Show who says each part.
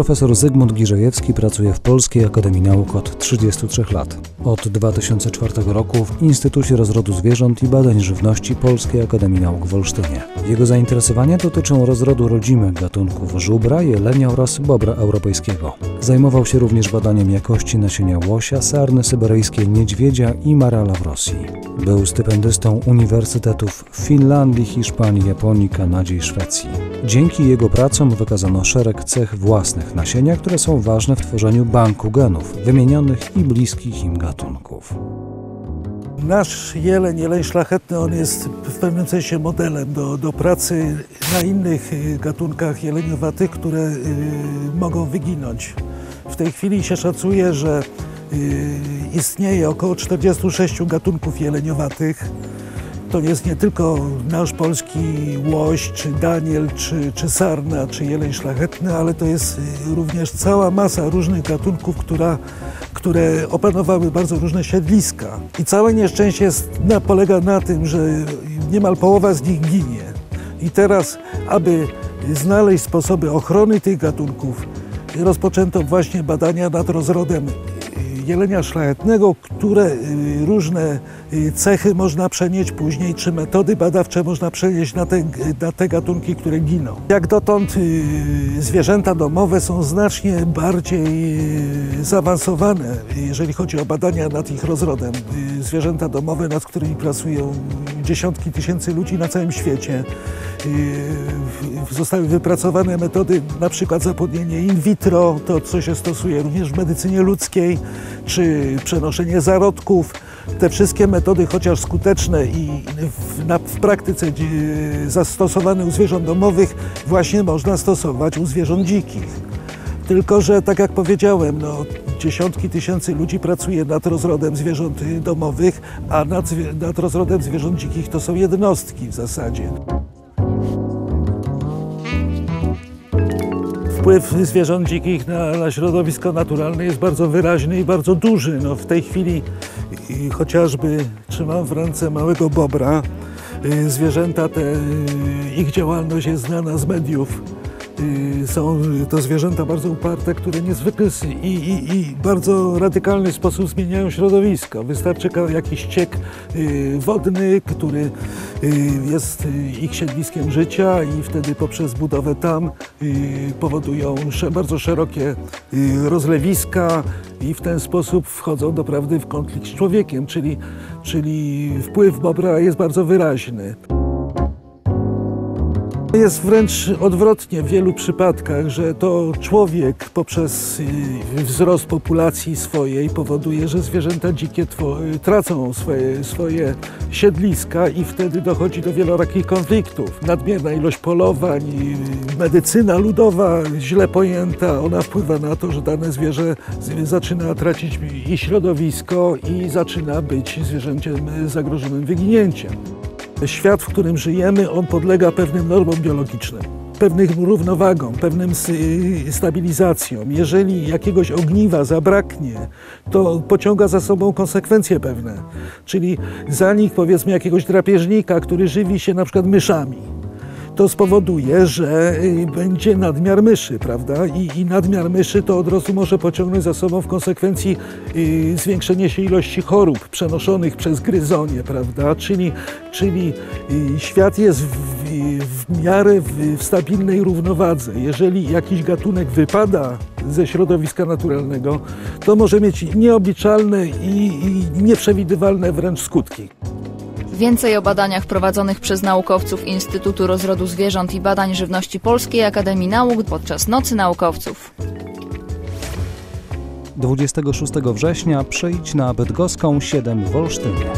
Speaker 1: Profesor Zygmunt Giżejewski pracuje w Polskiej Akademii Nauk od 33 lat. Od 2004 roku w Instytucie Rozrodu Zwierząt i Badań Żywności Polskiej Akademii Nauk w Olsztynie. Jego zainteresowania dotyczą rozrodu rodzimych gatunków żubra, jelenia oraz bobra europejskiego. Zajmował się również badaniem jakości nasienia łosia, sarny syberyjskiej, niedźwiedzia i marala w Rosji. Był stypendystą uniwersytetów w Finlandii, Hiszpanii, Japonii, Kanadzie i Szwecji. Dzięki jego pracom wykazano szereg cech własnych nasienia, które są ważne w tworzeniu banku genów, wymienionych i bliskich im gatunków.
Speaker 2: Nasz jeleń, jeleń szlachetny, on jest pewnym sensie modelem do, do pracy na innych y, gatunkach jeleniowatych, które y, mogą wyginąć. W tej chwili się szacuje, że y, istnieje około 46 gatunków jeleniowatych. To jest nie tylko nasz polski łoś, czy daniel, czy, czy sarna, czy jeleń szlachetny, ale to jest również cała masa różnych gatunków, która, które opanowały bardzo różne siedliska. I całe nieszczęście jest, na, polega na tym, że niemal połowa z nich ginie. I teraz, aby znaleźć sposoby ochrony tych gatunków, rozpoczęto właśnie badania nad rozrodem jelenia szlachetnego, które y, różne y, cechy można przenieść później, czy metody badawcze można przenieść na te, na te gatunki, które giną. Jak dotąd y, zwierzęta domowe są znacznie bardziej zaawansowane, jeżeli chodzi o badania nad ich rozrodem. Zwierzęta domowe, nad którymi pracują dziesiątki tysięcy ludzi na całym świecie. Zostały wypracowane metody, na przykład zapłodnienie in vitro, to co się stosuje również w medycynie ludzkiej, czy przenoszenie zarodków. Te wszystkie metody, chociaż skuteczne i w, na, w praktyce zastosowane u zwierząt domowych, właśnie można stosować u zwierząt dzikich. Tylko, że tak jak powiedziałem, no, dziesiątki tysięcy ludzi pracuje nad rozrodem zwierząt domowych, a nad, nad rozrodem zwierząt dzikich to są jednostki w zasadzie. Wpływ zwierząt dzikich na, na, środowisko naturalne jest bardzo wyraźny i bardzo duży. No, w tej chwili i chociażby trzymam w ręce małego bobra. Y, zwierzęta te, y, ich działalność jest znana z mediów Y, są to zwierzęta bardzo uparte, które niezwykle i, i, i bardzo radykalny sposób zmieniają środowisko. Wystarczy jakiś ciek y, wodny, który y, jest ich siedliskiem życia i wtedy poprzez budowę tam powodują bardzo szerokie rozlewiska i w ten sposób wchodzą doprawdy w konflikt z człowiekiem, czyli, czyli wpływ bobra jest bardzo wyraźny. Jest wręcz odwrotnie w wielu przypadkach, że to człowiek poprzez y, wzrost populacji swojej powoduje, że zwierzęta dzikie tracą swoje, swoje siedliska i wtedy dochodzi do wielorakich konfliktów. Nadmierna ilość polowań, medycyna ludowa źle pojęta, ona wpływa na to, że dane zwierzę zaczyna tracić i środowisko i zaczyna być zwierzęciem zagrożonym wyginięciem. Świat, w którym żyjemy, on podlega pewnym normom biologicznym, pewnym równowagom, pewnym stabilizacjom. Jeżeli jakiegoś ogniwa zabraknie, to pociąga za sobą konsekwencje pewne. Czyli zanik powiedzmy jakiegoś drapieżnika, który żywi się na przykład myszami to spowoduje, że y, będzie nadmiar myszy, prawda? I, I, nadmiar myszy to od razu może pociągnąć za sobą w konsekwencji y, zwiększenie się ilości chorób przenoszonych przez gryzonie, prawda? Czyli, czyli y, świat jest w, w miarę w, w stabilnej równowadze. Jeżeli jakiś gatunek wypada ze środowiska naturalnego, to może mieć nieobliczalne i, i nieprzewidywalne wręcz skutki.
Speaker 3: Więcej o badaniach prowadzonych przez naukowców Instytutu Rozrodu Zwierząt i Badań Żywności Polskiej Akademii Nauk podczas Nocy Naukowców.
Speaker 1: 26 września przyjdź na Bydgoską 7 w Olsztynie.